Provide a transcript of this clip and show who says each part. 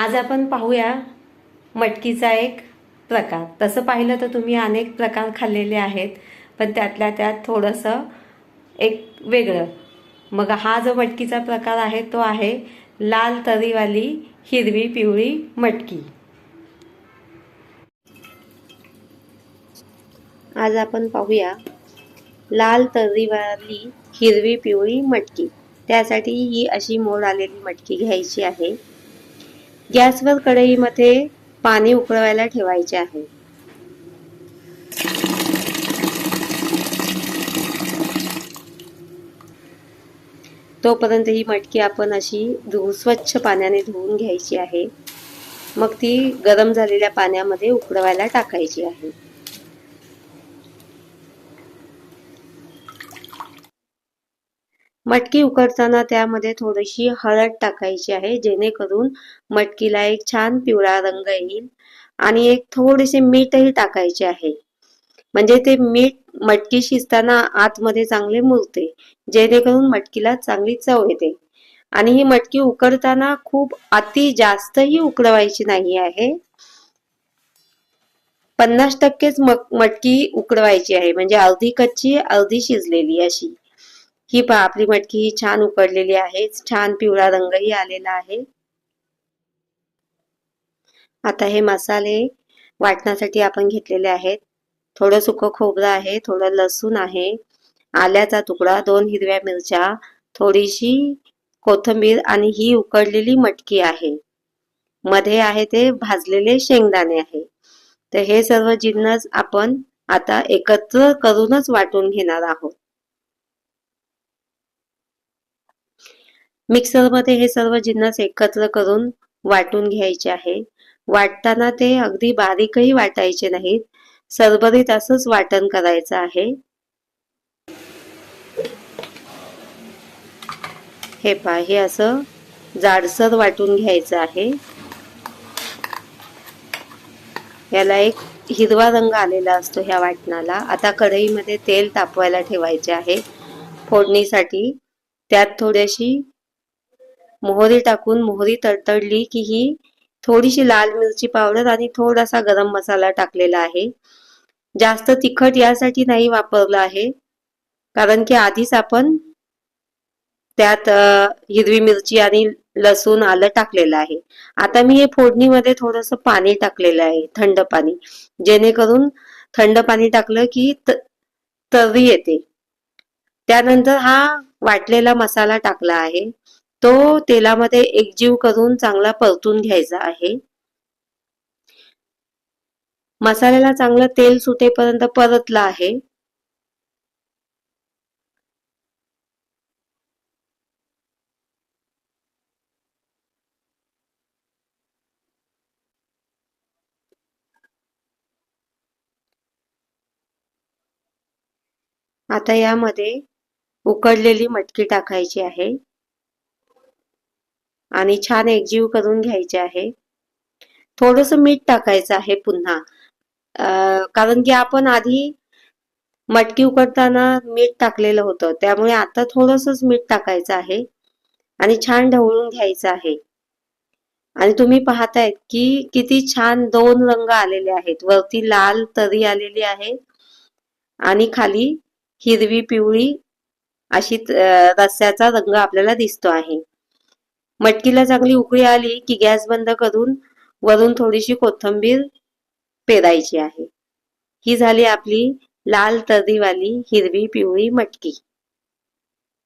Speaker 1: आज आपण पाहूया मटकीचा एक प्रकार. तसं पाहिलं तर तुम्ही अनेक प्रकार खाल्लेले आहेत पण त्यातल्या त्यात थोडंसं एक वेगळं. मग हा जो मटकीचा प्रकार आहे तो आहे लाल तरीवाली हिरवी पिवळी मटकी. आज आपण पाहूया लाल तर्रीवाली हिरवी पिवळी मटकी. त्यासाठी ही अशी मोड आलेली मटकी घ्यायची आहे. गॅसवर कढईमध्ये पाणी उकळवायला ठेवायचे आहे. तोपर्यंत ही मटकी आपण अशी धु स्वच्छ पाण्याने धुवून घ्यायची आहे. मग ती गरम झालेल्या पाण्यामध्ये उकळवायला टाकायची आहे. मटकी उकडताना त्यामध्ये थोडीशी हळद टाकायची आहे जेणेकरून मटकीला एक छान पिवळा रंग येईल आणि एक थोडेसे मीठही टाकायचे आहे. म्हणजे ते मीठ मटकी शिजताना आतमध्ये चांगले मुरते जेणेकरून मटकीला चांगली चव येते. आणि ही मटकी उकडताना खूप अति जास्तही उकडवायची नाही आहे. पन्नास टक्केच मटकी उकडवायची आहे म्हणजे अर्धी कच्ची अर्धी शिजलेली अशी. ही पहा आपली मटकी ही छान उकडलेली आहे. छान पिवळा रंगही आलेला आहे. आता हे मसाले वाटण्यासाठी आपण घेतलेले आहेत. थोडं सुकं खोबरं आहे थोडं लसूण आहे आल्याचा तुकडा दोन हिरव्या मिरच्या थोडीशी कोथिंबीर आणि ही उकडलेली मटकी आहे. मध्ये आहे ते भाजलेले शेंगदाणे आहे. तर हे सर्व जिन्नस आपण आता एकत्र करूनच वाटून घेणार आहोत. मिक्सरमध्ये हे सर्व जिन्नस एकत्र करून वाटून घ्यायचे आहे. वाटताना ते अगदी बारीकही वाटायचे नाहीत. सरबरीत असंच वाटण करायचं आहे. हे पा हे असं जाडसर वाटून घ्यायचं आहे. याला एक हिरवा रंग आलेला असतो ह्या वाटणाला. आता कढईमध्ये तेल तापवायला ठेवायचे आहे. फोडणीसाठी त्यात थोडीशी मोहरी टाकून मोहरी तडतडली की ही थोडीशी लाल मिरची पावडर आणि थोडासा गरम मसाला टाकलेला आहे. जास्त तिखट यासाठी नाही वापरलं आहे. कारण की आधीच आपण त्यात हिरवी मिरची आणि लसूण आलं टाकलेलं आहे. आता मी हे फोडणीमध्ये थोडस पाणी टाकलेलं आहे थंड पाणी. जेणेकरून थंड पाणी टाकलं की तर्री येते. त्यानंतर हा वाटलेला मसाला टाकला आहे. तो तेलामध्ये एकजीव करून चांगला परतून घ्यायचा आहे. मसाल्याला चांगलं तेल सुटेपर्यंत परतला आहे. आता यामध्ये उकडलेली मटकी टाकायची आहे. आणि छान एकजीव करून घ्यायचे आहे. थोडस मीठ टाकायचं आहे पुन्हा. कारण की आपण आधी मटकी उकडताना मीठ टाकलेलं होतं. त्यामुळे आता थोडंसंच मीठ टाकायचं आहे आणि छान ढवळून घ्यायचं आहे. आणि तुम्ही पाहतायत की किती छान दोन रंग आलेले आहेत. वरती लाल तरी आलेली आहे आणि खाली हिरवी पिवळी अशी रस्स्याचा रंग आपल्याला दिसतो आहे. मटकीला चांगली उकळी आली की गॅस बंद करून वरून थोडीशी कोथिंबीर पेरायची आहे. ही झाली आपली लाल तर्रीवाली हिरवी पिवळी मटकी.